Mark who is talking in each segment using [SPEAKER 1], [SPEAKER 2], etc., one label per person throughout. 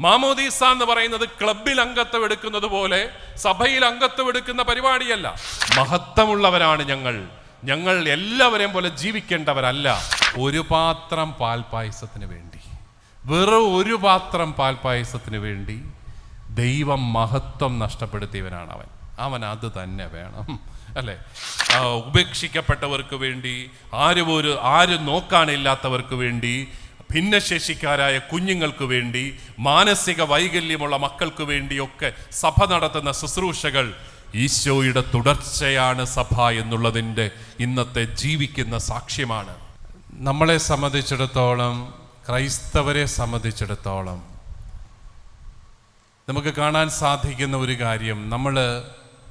[SPEAKER 1] മാമോദീസ എന്ന് പറയുന്നത് ക്ലബിൽ അംഗത്വം എടുക്കുന്നത് പോലെ സഭയിൽ അംഗത്വം എടുക്കുന്ന പരിപാടിയല്ല. മഹത്വമുള്ളവരാണ് ഞങ്ങൾ. ഞങ്ങൾ എല്ലാവരെയും പോലെ ജീവിക്കേണ്ടവരല്ല. ഒരു പാത്രം പാൽപായസത്തിന് വേണ്ടി. വെറും ഒരു പാത്രം പാൽപായസത്തിന് വേണ്ടി ദൈവം മഹത്വം നഷ്ടപ്പെടുത്തിയവനാണ് അവൻ. അവൻ അത് തന്നെ വേണം. അല്ലേ? ഉപേക്ഷിക്കപ്പെട്ടവർക്ക് വേണ്ടി ആരും ഒരു ആരും നോക്കാനില്ലാത്തവർക്ക് വേണ്ടി ഭിന്നശേഷിക്കാരായ കുഞ്ഞുങ്ങൾക്ക് വേണ്ടി മാനസിക വൈകല്യമുള്ള മക്കൾക്ക് വേണ്ടിയൊക്കെ സഭ നടത്തുന്ന ശുശ്രൂഷകൾ ഈശോയുടെ തുടർച്ചയാണ് സഭ എന്നുള്ളതിന്റെ ഇന്നത്തെ ജീവിക്കുന്ന സാക്ഷ്യമാണ്. നമ്മളെ സംബന്ധിച്ചിടത്തോളം ക്രൈസ്തവരെ സംബന്ധിച്ചിടത്തോളം നമുക്ക് കാണാൻ സാധിക്കുന്ന ഒരു കാര്യം നമ്മൾ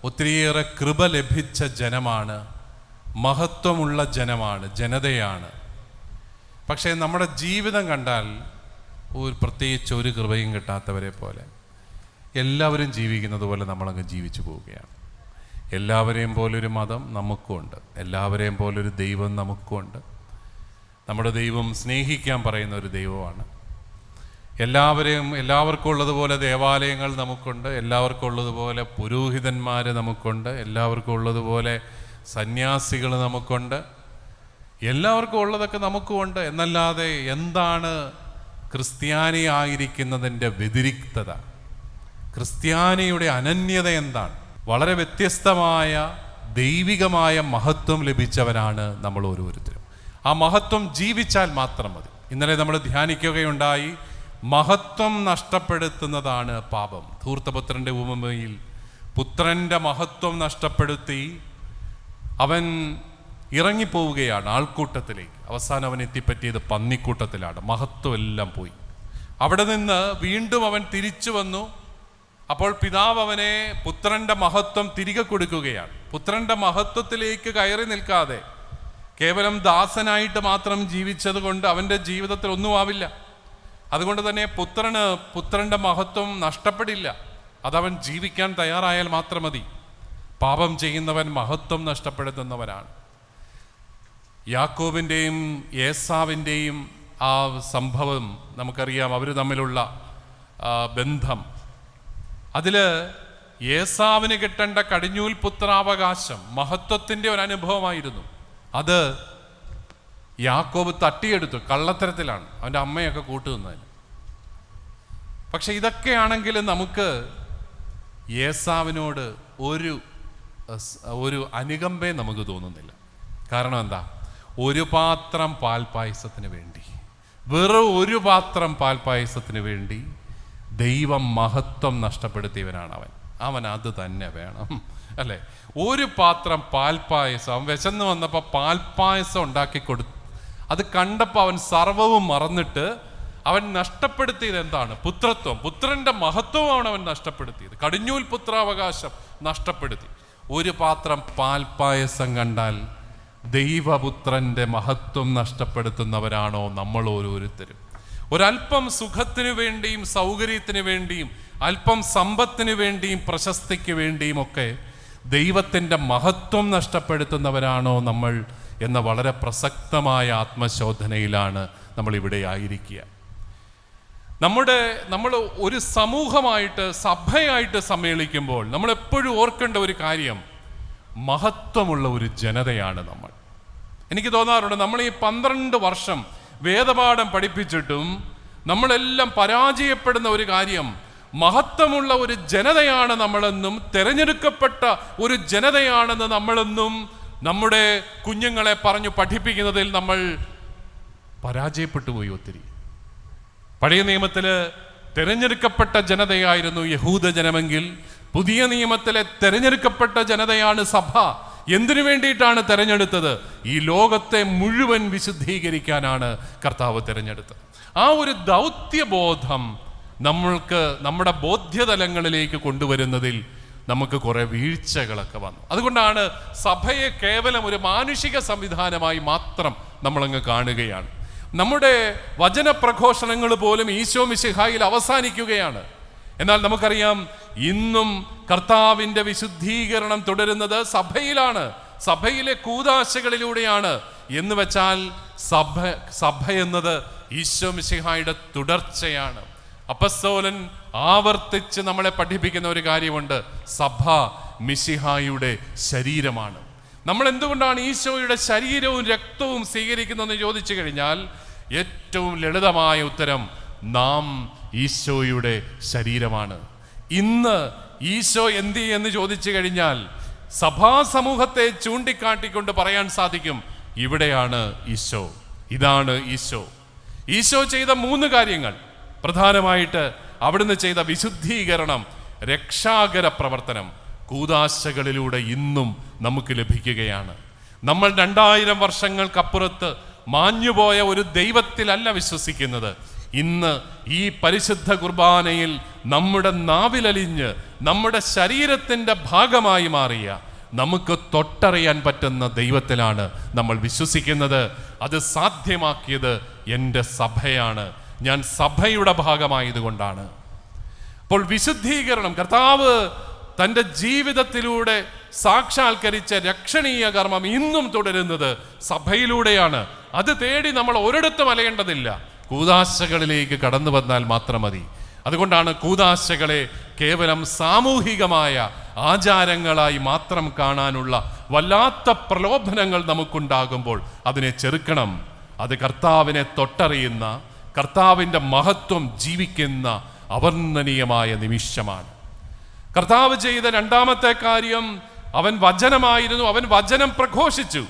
[SPEAKER 1] ഒത്തിരിയേറെ കൃപ ലഭിച്ച ജനമാണ് മഹത്വമുള്ള ജനമാണ് ജനതയാണ്. പക്ഷേ നമ്മുടെ ജീവിതം കണ്ടാൽ ഒരു പ്രത്യേകിച്ച് ഒരു കൃപയും കിട്ടാത്തവരെ പോലെ എല്ലാവരും ജീവിക്കുന്നത് പോലെ നമ്മളങ്ങ് ജീവിച്ചു പോവുകയാണ്. എല്ലാവരെയും പോലൊരു മതം നമുക്കുമുണ്ട് എല്ലാവരെയും പോലൊരു ദൈവം നമുക്കുമുണ്ട് നമ്മുടെ ദൈവം സ്നേഹിക്കാൻ പറയുന്ന ഒരു ദൈവമാണ്. എല്ലാവരെയും എല്ലാവർക്കും ഉള്ളതുപോലെ ദേവാലയങ്ങൾ നമുക്കുണ്ട്. എല്ലാവർക്കും ഉള്ളതുപോലെ പുരോഹിതന്മാർ നമുക്കുണ്ട്. എല്ലാവർക്കും ഉള്ളതുപോലെ സന്യാസികൾ നമുക്കുണ്ട്. എല്ലാവർക്കും ഉള്ളതൊക്കെ നമുക്കും ഉണ്ട് എന്നല്ലാതെ എന്താണ് ക്രിസ്ത്യാനി ആയിരിക്കുന്നതിന്റെ വ്യതിരിക്തത? ക്രിസ്ത്യാനിയുടെ അനന്യത എന്താണ്? വളരെ വ്യത്യസ്തമായ ദൈവികമായ മഹത്വം ലഭിച്ചവനാണ് നമ്മൾ ഓരോരുത്തരും. ആ മഹത്വം ജീവിച്ചാൽ മാത്രം മതി. ഇന്നലെ നമ്മൾ ധ്യാനിക്കുകയുണ്ടായി മഹത്വം നഷ്ടപ്പെടുത്തുന്നതാണ് പാപം. ധൂർത്തപുത്രന്റെ ഉപമയിൽ പുത്രന്റെ മഹത്വം നഷ്ടപ്പെടുത്തി അവൻ ഇറങ്ങിപ്പോവുകയാണ് ആൾക്കൂട്ടത്തിലേക്ക്. അവസാനം അവൻ എത്തിപ്പറ്റിയത് പന്നിക്കൂട്ടത്തിലാണ്. മഹത്വം എല്ലാം പോയി. അവിടെ നിന്ന് വീണ്ടും അവൻ തിരിച്ചു വന്നു. അപ്പോൾ പിതാവ് അവനെ പുത്രന്റെ മഹത്വം തിരികെ കൊടുക്കുകയാണ്. പുത്രന്റെ മഹത്വത്തിലേക്ക് കയറി നിൽക്കാതെ കേവലം ദാസനായിട്ട് മാത്രം ജീവിച്ചത് കൊണ്ട് അവന്റെ ജീവിതത്തിൽ ഒന്നും ആവില്ല. അതുകൊണ്ട് തന്നെ പുത്രന് പുത്രന്റെ മഹത്വം നഷ്ടപ്പെടില്ല. അതവൻ ജീവിക്കാൻ തയ്യാറായാൽ മാത്രം മതി. പാപം ചെയ്യുന്നവൻ മഹത്വം നഷ്ടപ്പെടുത്തുന്നവനാണ്. യാക്കോബിന്റെയും ഏസാവിന്റെയും ആ സംഭവം നമുക്കറിയാം. അവർ തമ്മിലുള്ള ബന്ധം. അതിൽ ഏസാവിന് കിട്ടേണ്ട കടിഞ്ഞൂൽ പുത്രാവകാശം മഹത്വത്തിന്റെ ഒരു അനുഭവമായിരുന്നു. അത് യാക്കോബ് തട്ടിയെടുത്തു കള്ളത്തരത്തിലാണ്. അവന്റെ അമ്മയൊക്കെ കൂട്ടുനിന്നതിന്. പക്ഷെ ഇതൊക്കെയാണെങ്കിൽ നമുക്ക് ഏസാവിനോട് ഒരു ഒരു അനുകമ്പേ നമുക്ക് തോന്നുന്നില്ല. കാരണം എന്താ? ഒരു പാത്രം പാൽപായസത്തിന് വേണ്ടി. വെറും ഒരു പാത്രം പാൽപായസത്തിന് വേണ്ടി ദൈവം മഹത്വം നഷ്ടപ്പെടുത്തിയവനാണ് അവൻ അവൻ അത് തന്നെ വേണം അല്ലേ? ഒരു പാത്രം പാൽപായസം അവൻ വിശന്ന് വന്നപ്പോൾ പാൽപായസം ഉണ്ടാക്കി കൊടുത്തു അത് കണ്ടപ്പോൾ അവൻ സർവവും മറന്നിട്ട് അവൻ നഷ്ടപ്പെടുത്തിയത് എന്താണ്? പുത്രത്വം. പുത്രന്റെ മഹത്വമാണ് അവൻ നഷ്ടപ്പെടുത്തിയത്. കടിഞ്ഞൂൽ പുത്രാവകാശം നഷ്ടപ്പെടുത്തി. ഒരു പാത്രം പാൽപായസം കണ്ടാൽ ദൈവപുത്രന്റെ മഹത്വം നഷ്ടപ്പെടുത്തുന്നവരാണോ നമ്മൾ ഓരോരുത്തരും? ഒരല്പം സുഖത്തിനു വേണ്ടിയും സൗകര്യത്തിന് വേണ്ടിയും അല്പം സമ്പത്തിന് വേണ്ടിയും പ്രശസ്തിക്ക് വേണ്ടിയും ഒക്കെ ദൈവത്തിന്റെ മഹത്വം നഷ്ടപ്പെടുത്തുന്നവരാണോ നമ്മൾ എന്ന വളരെ പ്രസക്തമായ ആത്മശോധനയിലാണ് നമ്മളിവിടെ ആയിരിക്കുക. നമ്മുടെ നമ്മൾ ഒരു സമൂഹമായിട്ട് സഭയായിട്ട് സമ്മേളിക്കുമ്പോൾ നമ്മൾ എപ്പോഴും ഓർക്കേണ്ട ഒരു കാര്യം മഹത്വമുള്ള ഒരു ജനതയാണ് നമ്മൾ. എനിക്ക് തോന്നാറുണ്ട് നമ്മൾ ഈ പന്ത്രണ്ട് വർഷം വേദപാഠം പഠിപ്പിച്ചിട്ടും നമ്മളെല്ലാം പരാജയപ്പെടുന്ന ഒരു കാര്യം മഹത്വമുള്ള ഒരു ജനതയാണ് നമ്മളെന്നും തിരഞ്ഞെടുക്കപ്പെട്ട ഒരു ജനതയാണെന്ന് നമ്മളെന്നും നമ്മുടെ കുഞ്ഞുങ്ങളെ പറഞ്ഞു പഠിപ്പിക്കുന്നതിൽ നമ്മൾ പരാജയപ്പെട്ടു പോയി ഒത്തിരി. പഴയ നിയമത്തിൽ തിരഞ്ഞെടുക്കപ്പെട്ട ജനതയായിരുന്നു യഹൂദ ജനമെങ്കിൽ പുതിയ നിയമത്തിലെ തെരഞ്ഞെടുക്കപ്പെട്ട ജനതയാണ് സഭ. എന്തിനു വേണ്ടിയിട്ടാണ് തെരഞ്ഞെടുത്തത്? ഈ ലോകത്തെ മുഴുവൻ വിശുദ്ധീകരിക്കാനാണ് കർത്താവ് തിരഞ്ഞെടുത്തത്. ആ ഒരു ദൗത്യബോധം നമ്മൾക്ക് നമ്മുടെ ബോധ്യതലങ്ങളിലേക്ക് കൊണ്ടുവരുന്നതിൽ നമുക്ക് കുറേ വീഴ്ചകളൊക്കെ വന്നു. അതുകൊണ്ടാണ് സഭയെ കേവലം ഒരു മാനുഷിക സംവിധാനമായി മാത്രം നമ്മളങ്ങ് കാണുകയാണ്. നമ്മുടെ വചനപ്രഘോഷണങ്ങൾ പോലും ഈശോ മിശിഹായിൽ അവസാനിക്കുകയാണ്. എന്നാൽ നമുക്കറിയാം ഇന്നും കർത്താവിന്റെ വിശുദ്ധീകരണം തുടരുന്നത് സഭയിലാണ്. സഭയിലെ കൂതാശകളിലൂടെയാണ്. എന്ന് വെച്ചാൽ സഭ സഭ എന്നത് ഈശോ മിശിഹായുടെ തുടർച്ചയാണ്. അപ്പസ്തോലൻ ആവർത്തിച്ച് നമ്മളെ പഠിപ്പിക്കുന്ന ഒരു കാര്യമുണ്ട്. സഭ മിശിഹായുടെ ശരീരമാണ്. നമ്മൾ എന്തുകൊണ്ടാണ് ഈശോയുടെ ശരീരവും രക്തവും സ്വീകരിക്കുന്നതെന്ന് ചോദിച്ചു കഴിഞ്ഞാൽ ഏറ്റവും ലളിതമായ ഉത്തരം നാം ഈശോയുടെ ശരീരമാണ്. ഇന്ന് ഈശോ എന്ത് എന്ന് ചോദിച്ചു കഴിഞ്ഞാൽ സഭാ സമൂഹത്തെ ചൂണ്ടിക്കാട്ടിക്കൊണ്ട് പറയാൻ സാധിക്കും ഇവിടെയാണ് ഈശോ. ഇതാണ് ഈശോ. ഈശോ ചെയ്ത മൂന്ന് കാര്യങ്ങൾ. പ്രധാനമായിട്ട് അവിടുന്ന് ചെയ്ത വിശുദ്ധീകരണം രക്ഷാകര പ്രവർത്തനം കൂതാശകളിലൂടെ ഇന്നും നമുക്ക് ലഭിക്കുകയാണ്. നമ്മൾ രണ്ടായിരം വർഷങ്ങൾക്കപ്പുറത്ത് മാഞ്ഞുപോയ ഒരു ദൈവത്തിലല്ല വിശ്വസിക്കുന്നത്. ഇന്ന് ഈ പരിശുദ്ധ കുർബാനയിൽ നമ്മുടെ നാവിലലിഞ്ഞ് നമ്മുടെ ശരീരത്തിന്റെ ഭാഗമായി മാറിയ നമുക്ക് തൊട്ടറിയാൻ പറ്റുന്ന ദൈവത്തിലാണ് നമ്മൾ വിശ്വസിക്കുന്നത്. അത് സാധ്യമാക്കിയത് എന്റെ സഭയാണ്. ഞാൻ സഭയുടെ ഭാഗമായതുകൊണ്ടാണ്. അപ്പോൾ വിശുദ്ധീകരണം കർത്താവ് തന്റെ ജീവിതത്തിലൂടെ സാക്ഷാത്കരിച്ച രക്ഷണീയ കർമ്മം ഇന്നും തുടരുന്നത് സഭയിലൂടെയാണ്. അത് തേടി നമ്മൾ ഒരിടത്തും അലയേണ്ടതില്ല. കൂതാശകളിലേക്ക് കടന്നു വന്നാൽ മാത്രം മതി. അതുകൊണ്ടാണ് കൂതാശകളെ കേവലം സാമൂഹികമായ ആചാരങ്ങളായി മാത്രം കാണാനുള്ള വല്ലാത്ത പ്രലോഭനങ്ങൾ നമുക്കുണ്ടാകുമ്പോൾ അതിനെ ചെറുക്കണം. അത് കർത്താവിനെ തൊട്ടറിയുന്ന കർത്താവിന്റെ മഹത്വം ജീവിക്കുന്ന അവർണനീയമായ നിമിഷമാണ്. കർത്താവ് ചെയ്ത രണ്ടാമത്തെ കാര്യം അവൻ വചനമായിരുന്നു അവൻ വചനം പ്രഘോഷിച്ചു.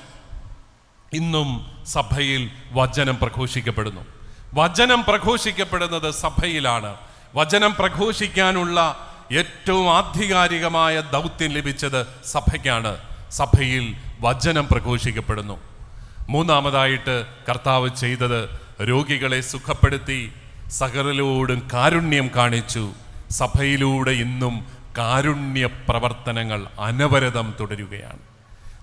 [SPEAKER 1] ഇന്നും സഭയിൽ വചനം പ്രഘോഷിക്കപ്പെടുന്നു. വചനം പ്രഘോഷിക്കപ്പെടുന്നത് സഭയിലാണ്. വചനം പ്രഘോഷിക്കാനുള്ള ഏറ്റവും ആധികാരികമായ ദൗത്യം ലഭിച്ചത് സഭയ്ക്കാണ്. സഭയിൽ വചനം പ്രഘോഷിക്കപ്പെടുന്നു. മൂന്നാമതായിട്ട് കർത്താവ് ചെയ്തത് രോഗികളെ സുഖപ്പെടുത്തി സകലരോടും കാരുണ്യം കാണിച്ചു. സഭയിലൂടെ ഇന്നും കാരുണ്യ പ്രവർത്തനങ്ങൾ അനവരതം തുടരുകയാണ്.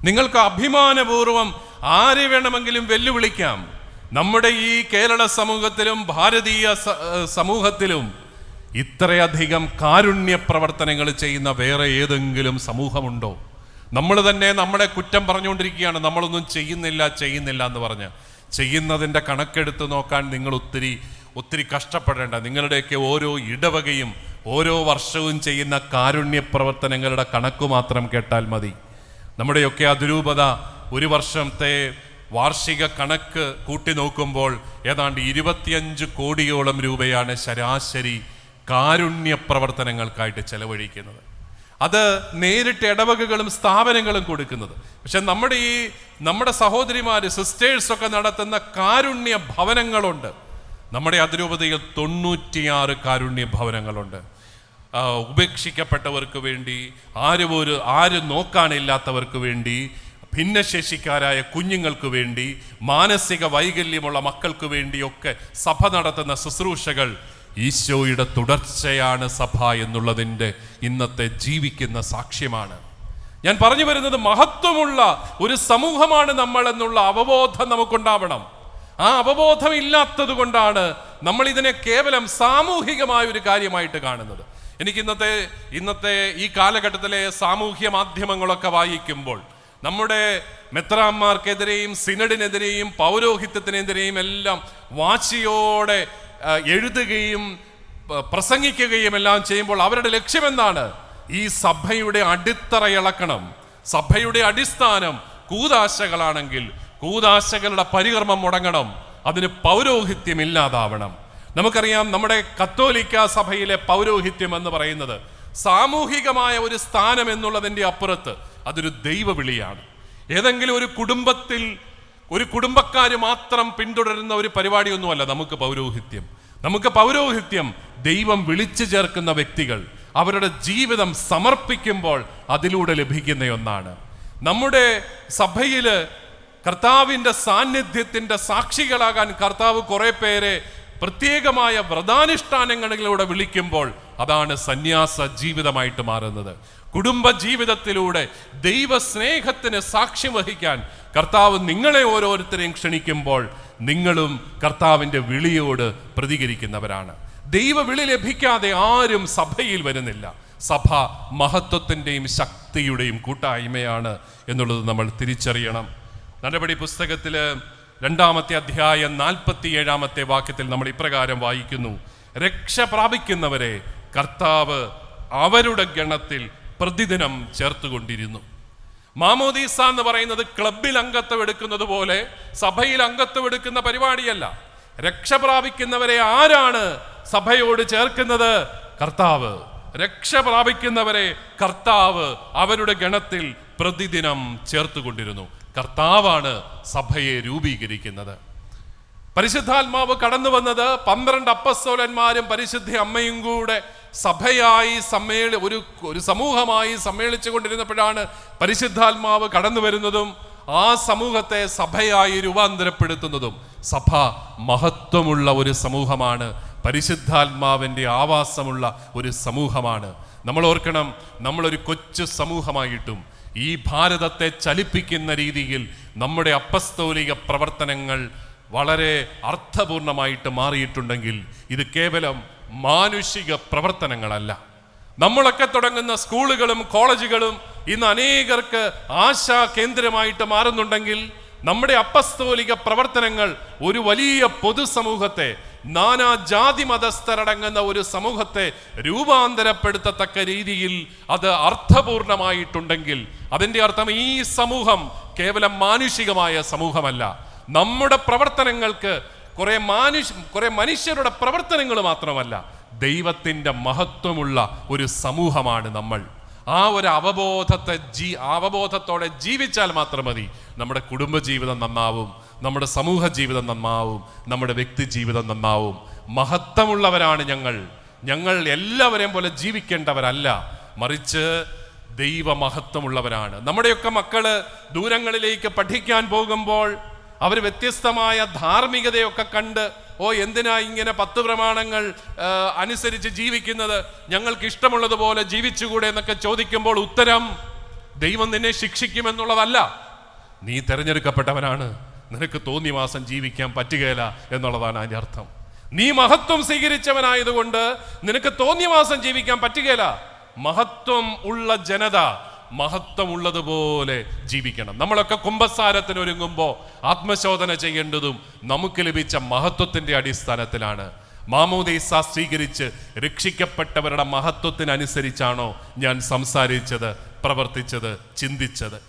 [SPEAKER 1] നിങ്ങൾക്ക് അഭിമാനപൂർവം ആരെ വേണമെങ്കിലും വെല്ലുവിളിക്കാം. നമ്മുടെ ഈ കേരള സമൂഹത്തിലും ഭാരതീയ സമൂഹത്തിലും ഇത്രയധികം കാരുണ്യ പ്രവർത്തനങ്ങൾ ചെയ്യുന്ന വേറെ ഏതെങ്കിലും സമൂഹമുണ്ടോ? നമ്മൾ തന്നെ നമ്മളെ കുറ്റം പറഞ്ഞുകൊണ്ടിരിക്കുകയാണ്. നമ്മളൊന്നും ചെയ്യുന്നില്ല ചെയ്യുന്നില്ല എന്ന് പറഞ്ഞ്. ചെയ്യുന്നതിന്റെ കണക്കെടുത്ത് നോക്കാൻ നിങ്ങൾ ഒത്തിരി ഒത്തിരി കഷ്ടപ്പെടേണ്ട. നിങ്ങളുടെയൊക്കെ ഓരോ ഇടവകയും ഓരോ വർഷവും ചെയ്യുന്ന കാരുണ്യ പ്രവർത്തനങ്ങളുടെ കണക്ക് മാത്രം കേട്ടാൽ മതി. നമ്മുടെയൊക്കെ അതിരൂപത ഒരു വർഷത്തെ വാർഷിക കണക്ക് കൂട്ടി നോക്കുമ്പോൾ ഏതാണ്ട് ഇരുപത്തിയഞ്ച് കോടിയോളം രൂപയാണ് ശരാശരി കാരുണ്യ പ്രവർത്തനങ്ങൾക്കായിട്ട് ചെലവഴിക്കുന്നത്. അത് നേരിട്ട് ഇടവകകളും സ്ഥാപനങ്ങളും കൊടുക്കുന്നത്. പക്ഷെ നമ്മുടെ ഈ നമ്മുടെ സഹോദരിമാർ സിസ്റ്റേഴ്സൊക്കെ നടത്തുന്ന കാരുണ്യ ഭവനങ്ങളുണ്ട്. നമ്മുടെ അതിരൂപതയിൽ തൊണ്ണൂറ്റിയാറ് കാരുണ്യ ഭവനങ്ങളുണ്ട്. ഉപേക്ഷിക്കപ്പെട്ടവർക്ക് വേണ്ടി ആരും ഒരു ആരും നോക്കാനില്ലാത്തവർക്ക് വേണ്ടി ഭിന്നശേഷിക്കാരായ കുഞ്ഞുങ്ങൾക്ക് വേണ്ടി മാനസിക വൈകല്യമുള്ള മക്കൾക്ക് വേണ്ടിയൊക്കെ സഭ നടത്തുന്ന ശുശ്രൂഷകൾ ഈശോയുടെ തുടർച്ചയാണ് സഭ എന്നുള്ളതിന്റെ ഇന്നത്തെ ജീവിക്കുന്ന സാക്ഷ്യമാണ്. ഞാൻ പറഞ്ഞു വരുന്നത് മഹത്വമുള്ള ഒരു സമൂഹമാണ് നമ്മൾ എന്നുള്ള അവബോധം നമുക്കുണ്ടാവണം. ആ അവബോധം ഇല്ലാത്തത് കൊണ്ടാണ് നമ്മൾ ഇതിനെ കേവലം സാമൂഹികമായ ഒരു കാര്യമായിട്ട് കാണുന്നത്. എനിക്ക് ഇന്നത്തെ ഇന്നത്തെ ഈ കാലഘട്ടത്തിലെ സാമൂഹ്യ മാധ്യമങ്ങളൊക്കെ വായിക്കുമ്പോൾ നമ്മുടെ മെത്രാന്മാർക്കെതിരെയും സിനഡിനെതിരെയും പൗരോഹിത്യത്തിനെതിരെയും എല്ലാം വാശിയോടെ എഴുതുകയും പ്രസംഗിക്കുകയും എല്ലാം ചെയ്യുമ്പോൾ അവരുടെ ലക്ഷ്യം എന്താണ് ഈ സഭയുടെ അടിത്തറ ഇളക്കണം. സഭയുടെ അടിസ്ഥാനം കൂതാശകളാണെങ്കിൽ കൂതാശകളുടെ പരികർമ്മം മുടങ്ങണം. അതിന് പൗരോഹിത്യം ഇല്ലാതാവണം. നമുക്കറിയാം നമ്മുടെ കത്തോലിക്ക സഭയിലെ പൗരോഹിത്യം എന്ന് പറയുന്നത് സാമൂഹികമായ ഒരു സ്ഥാനം എന്നുള്ളതിന്റെ അപ്പുറത്ത് അതൊരു ദൈവവിളിയാണ്. ഏതെങ്കിലും ഒരു കുടുംബത്തിൽ ഒരു കുടുംബക്കാർ മാത്രം പിന്തുടരുന്ന ഒരു പരിപാടിയൊന്നുമല്ല നമുക്ക് പൗരോഹിത്യം. നമുക്ക് പൗരോഹിത്യം ദൈവം വിളിച്ചു ചേർക്കുന്ന വ്യക്തികൾ അവരുടെ ജീവിതം സമർപ്പിക്കുമ്പോൾ അതിലൂടെ ലഭിക്കുന്ന ഒന്നാണ്. നമ്മുടെ സഭയിൽ കർത്താവിന്റെ സാന്നിധ്യത്തിന്റെ സാക്ഷികളാകാൻ കർത്താവ് കുറേ പേരെ പ്രത്യേകമായ വ്രതാനുഷ്ഠാനങ്ങളിലൂടെ വിളിക്കുമ്പോൾ അതാണ് സന്യാസ ജീവിതമായിട്ട് മാറുന്നത്. കുടുംബ ജീവിതത്തിലൂടെ ദൈവസ്നേഹത്തിന് സാക്ഷ്യം വഹിക്കാൻ കർത്താവ് നിങ്ങളെ ഓരോരുത്തരെയും ക്ഷണിക്കുമ്പോൾ നിങ്ങളും കർത്താവിന്റെ വിളിയോട് പ്രതികരിക്കുന്നവരാണ്. ദൈവവിളി ലഭിക്കാതെ ആരും സഭയിൽ വരുന്നില്ല. സഭ മഹത്വത്തിന്റെയും ശക്തിയുടെയും കൂട്ടായ്മയാണ് എന്നുള്ളത് നമ്മൾ തിരിച്ചറിയണം. നടപടി പുസ്തകത്തിൽ രണ്ടാമത്തെ അധ്യായം നാൽപ്പത്തി ഏഴാമത്തെ വാക്യത്തിൽ നമ്മൾ ഇപ്രകാരം വായിക്കുന്നു. രക്ഷ പ്രാപിക്കുന്നവരെ കർത്താവ് അവരുടെ ഗണത്തിൽ പ്രതിദിനം ചേർത്തുകൊണ്ടിരുന്നു. മാമോദീസ എന്ന് പറയുന്നത് ക്ലബിൽ അംഗത്വം എടുക്കുന്നത് പോലെ സഭയിൽ അംഗത്വം എടുക്കുന്ന പരിപാടിയല്ല. രക്ഷ പ്രാപിക്കുന്നവരെ ആരാണ് സഭയോട് ചേർക്കുന്നത്? കർത്താവ്. രക്ഷ പ്രാപിക്കുന്നവരെ കർത്താവ് അവരുടെ ഗണത്തിൽ പ്രതിദിനം ചേർത്തുകൊണ്ടിരുന്നു. കർത്താവാണ് സഭയെ രൂപീകരിക്കുന്നത്. പരിശുദ്ധാത്മാവ് കടന്നു വന്നത് പന്ത്രണ്ട് അപ്പസ്തോലന്മാരും പരിശുദ്ധി അമ്മയും കൂടെ സഭയായി സമ്മേളി ഒരു ഒരു സമൂഹമായി സമ്മേളിച്ചു കൊണ്ടിരുന്നപ്പോഴാണ് പരിശുദ്ധാത്മാവ് കടന്നു വരുന്നതും ആ സമൂഹത്തെ സഭയായി രൂപാന്തരപ്പെടുത്തുന്നതും. സഭ മഹത്വമുള്ള ഒരു സമൂഹമാണ്. പരിശുദ്ധാത്മാവിന്റെ ആവാസമുള്ള ഒരു സമൂഹമാണ്. നമ്മൾ ഓർക്കണം നമ്മളൊരു കൊച്ചു സമൂഹമായിട്ടും ഈ ഭാരതത്തെ ചലിപ്പിക്കുന്ന രീതിയിൽ നമ്മുടെ അപ്പസ്തോലിക പ്രവർത്തനങ്ങൾ വളരെ അർത്ഥപൂർണമായിട്ട് മാറിയിട്ടുണ്ടെങ്കിൽ ഇത് കേവലം മാനുഷിക പ്രവർത്തനങ്ങളല്ല. നമ്മളൊക്കെ തുടങ്ങുന്ന സ്കൂളുകളും കോളേജുകളും ഇന്ന് അനേകർക്ക് ആശാ കേന്ദ്രമായിട്ട് മാറുന്നുണ്ടെങ്കിൽ നമ്മുടെ അപ്പസ്തോലിക പ്രവർത്തനങ്ങൾ ഒരു വലിയ പൊതുസമൂഹത്തെ നാനാ ജാതി മതസ്ഥരടങ്ങുന്ന ഒരു സമൂഹത്തെ രൂപാന്തരപ്പെടുത്തത്തക്ക രീതിയിൽ അത് അർത്ഥപൂർണമായിട്ടുണ്ടെങ്കിൽ അതിന്റെ അർത്ഥം ഈ സമൂഹം കേവലം മാനുഷികമായ സമൂഹമല്ല. നമ്മുടെ പ്രവർത്തനങ്ങൾക്ക് കുറെ മാനുഷ് കുറെ മനുഷ്യരുടെ പ്രവർത്തനങ്ങൾ മാത്രമല്ല ദൈവത്തിന്റെ മഹത്വമുള്ള ഒരു സമൂഹമാണ് നമ്മൾ. ആ ഒരു അവബോധത്തെ ജീ അവബോധത്തോടെ ജീവിച്ചാൽ മാത്രം മതി. നമ്മുടെ കുടുംബജീവിതം നന്നാവും നമ്മുടെ സമൂഹ ജീവിതം നന്നാവും നമ്മുടെ വ്യക്തി ജീവിതം നന്നാവും. മഹത്വമുള്ളവരാണ് ഞങ്ങൾ. ഞങ്ങൾ എല്ലാവരെയും പോലെ ജീവിക്കേണ്ടവരല്ല. മറിച്ച് ദൈവമഹത്വമുള്ളവരാണ്. നമ്മുടെയൊക്കെ മക്കൾ ദൂരങ്ങളിലേക്ക് പഠിക്കാൻ പോകുമ്പോൾ അവർ വ്യത്യസ്തമായ ധാർമ്മികതയൊക്കെ കണ്ട് ഓ എന്തിനാ ഇങ്ങനെ പത്ത് പ്രമാണങ്ങൾ അനുസരിച്ച് ജീവിക്കുന്നത്? ഞങ്ങൾക്ക് ഇഷ്ടമുള്ളതുപോലെ ജീവിച്ചുകൂടെ എന്നൊക്കെ ചോദിക്കുമ്പോൾ ഉത്തരം ദൈവം നിന്നെ ശിക്ഷിക്കുമെന്നുള്ളതല്ല. നീ തെരഞ്ഞെടുക്കപ്പെട്ടവനാണ്. നിനക്ക് തോന്നി മാസം ജീവിക്കാൻ പറ്റുകയില്ല എന്നുള്ളതാണ് അതിന്റെ അർത്ഥം. നീ മഹത്വം സ്വീകരിച്ചവനായതുകൊണ്ട് നിനക്ക് തോന്നിയ മാസം ജീവിക്കാൻ പറ്റുകയില്ല. മഹത്വം ഉള്ള ജനത മഹത്വം ഉള്ളതുപോലെ ജീവിക്കണം. നമ്മളൊക്കെ കുംഭസാരത്തിന് ഒരുങ്ങുമ്പോൾ ആത്മശോധന ചെയ്യേണ്ടതും നമുക്ക് ലഭിച്ച മഹത്വത്തിന്റെ അടിസ്ഥാനത്തിലാണ്. മാമോദീസ സ്വീകരിച്ച് രക്ഷിക്കപ്പെട്ടവരുടെ മഹത്വത്തിനനുസരിച്ചാണോ ഞാൻ സംസാരിച്ചത് പ്രവർത്തിച്ചത് ചിന്തിച്ചത്.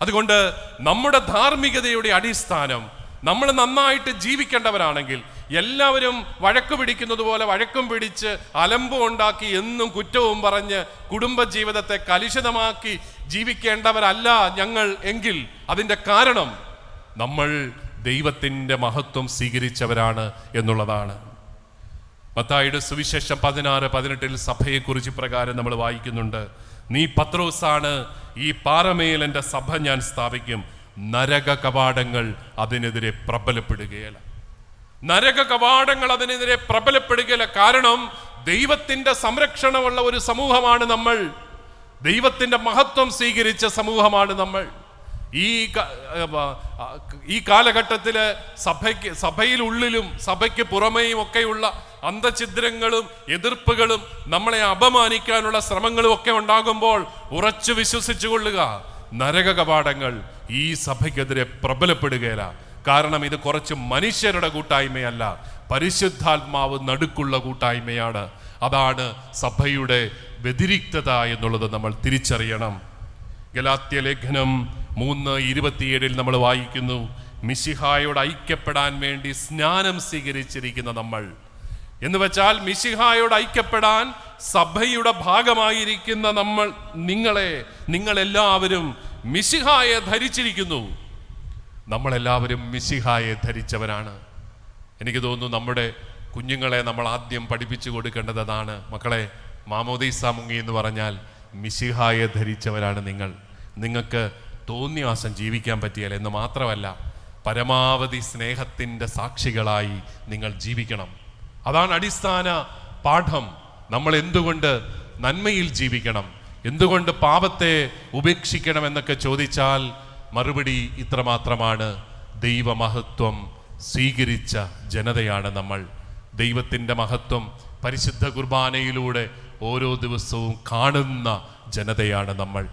[SPEAKER 1] അതുകൊണ്ട് നമ്മുടെ ധാർമ്മികതയുടെ അടിസ്ഥാനം നമ്മൾ നന്നായിട്ട് ജീവിക്കേണ്ടവരാണെങ്കിൽ എല്ലാവരും വഴക്ക് പിടിക്കുന്നത് പോലെ വഴക്കും പിടിച്ച് അലമ്പും ഉണ്ടാക്കി എന്നും കുറ്റവും പറഞ്ഞ് കുടുംബജീവിതത്തെ കലുഷിതമാക്കി ജീവിക്കേണ്ടവരല്ല ഞങ്ങൾ എങ്കിൽ അതിന്റെ കാരണം നമ്മൾ ദൈവത്തിന്റെ മഹത്വം സ്വീകരിച്ചവരാണ് എന്നുള്ളതാണ്. മത്തായിയുടെ സുവിശേഷം പതിനാറ് പതിനെട്ടിൽ സഭയെക്കുറിച്ച് പ്രകാരം നമ്മൾ വായിക്കുന്നുണ്ട്. നീ പത്രോസാണ് ഈ പാറമേൽ എന്റെ സഭ ഞാൻ സ്ഥാപിക്കും. നരക കവാടങ്ങൾ അതിനെതിരെ പ്രബലപ്പെടുകയില്ല. നരക കവാടങ്ങൾ അതിനെതിരെ പ്രബലപ്പെടുകയില്ല. കാരണം ദൈവത്തിന്റെ സംരക്ഷണമുള്ള ഒരു സമൂഹമാണ് നമ്മൾ. ദൈവത്തിന്റെ മഹത്വം സ്വീകരിച്ച സമൂഹമാണ് നമ്മൾ. ഈ ഈ കാലഘട്ടത്തിൽ സഭയ്ക്ക് സഭയിലുള്ളിലും സഭയ്ക്ക് പുറമേയും ഒക്കെയുള്ള അന്തഛിദ്രങ്ങളും എതിർപ്പുകളും നമ്മളെ അപമാനിക്കാനുള്ള ശ്രമങ്ങളും ഒക്കെ ഉണ്ടാകുമ്പോൾ ഉറച്ചു വിശ്വസിച്ചു കൊള്ളുക. നരക കവാടങ്ങൾ ഈ സഭയ്ക്കെതിരെ പ്രബലപ്പെടുകയില്ല. കാരണം ഇത് കുറച്ച് മനുഷ്യരുടെ കൂട്ടായ്മയല്ല. പരിശുദ്ധാത്മാവ് നടുക്കുള്ള കൂട്ടായ്മയാണ്. അതാണ് സഭയുടെ വ്യതിരിക്തത എന്നുള്ളത് നമ്മൾ തിരിച്ചറിയണം. ഗലാത്യ ലേഖനം മൂന്ന് ഇരുപത്തിയേഴിൽ നമ്മൾ വായിക്കുന്നു. മിശിഹായോട് ഐക്യപ്പെടാൻ വേണ്ടി സ്നാനം സ്വീകരിച്ചിരിക്കുന്ന നമ്മൾ. എന്ന് വെച്ചാൽ മിശിഹായോട് ഐക്യപ്പെടാൻ സഭയുടെ ഭാഗമായിരിക്കുന്ന നമ്മൾ നിങ്ങളെ നിങ്ങളെല്ലാവരും മിശിഹായെ ധരിച്ചിരിക്കുന്നു. നമ്മളെല്ലാവരും മിസിഹായെ ധരിച്ചവരാണ്. എനിക്ക് തോന്നുന്നു നമ്മുടെ കുഞ്ഞുങ്ങളെ നമ്മൾ ആദ്യം പഠിപ്പിച്ചു കൊടുക്കേണ്ടത് അതാണ്. മക്കളെ മാമോദീസ മുങ്ങി എന്ന് പറഞ്ഞാൽ മിസിഹായെ ധരിച്ചവരാണ് നിങ്ങൾ. നിങ്ങൾക്ക് തോന്നിവാസം ജീവിക്കാൻ പറ്റിയാൽ എന്ന് മാത്രമല്ല പരമാവധി സ്നേഹത്തിന്റെ സാക്ഷികളായി നിങ്ങൾ ജീവിക്കണം. അതാണ് അടിസ്ഥാന പാഠം. നമ്മൾ എന്തുകൊണ്ട് നന്മയിൽ ജീവിക്കണം? എന്തുകൊണ്ട് പാപത്തെ ഉപേക്ഷിക്കണം എന്നൊക്കെ ചോദിച്ചാൽ മറുപടി ഇത്രമാത്രമാണ്. ദൈവമഹത്വം സ്വീകരിച്ച ജനതയാണ് നമ്മൾ. ദൈവത്തിന്റെ മഹത്വം പരിശുദ്ധ കുർബാനയിലൂടെ ഓരോ ദിവസവും കാണുന്ന ജനതയാണ് നമ്മൾ.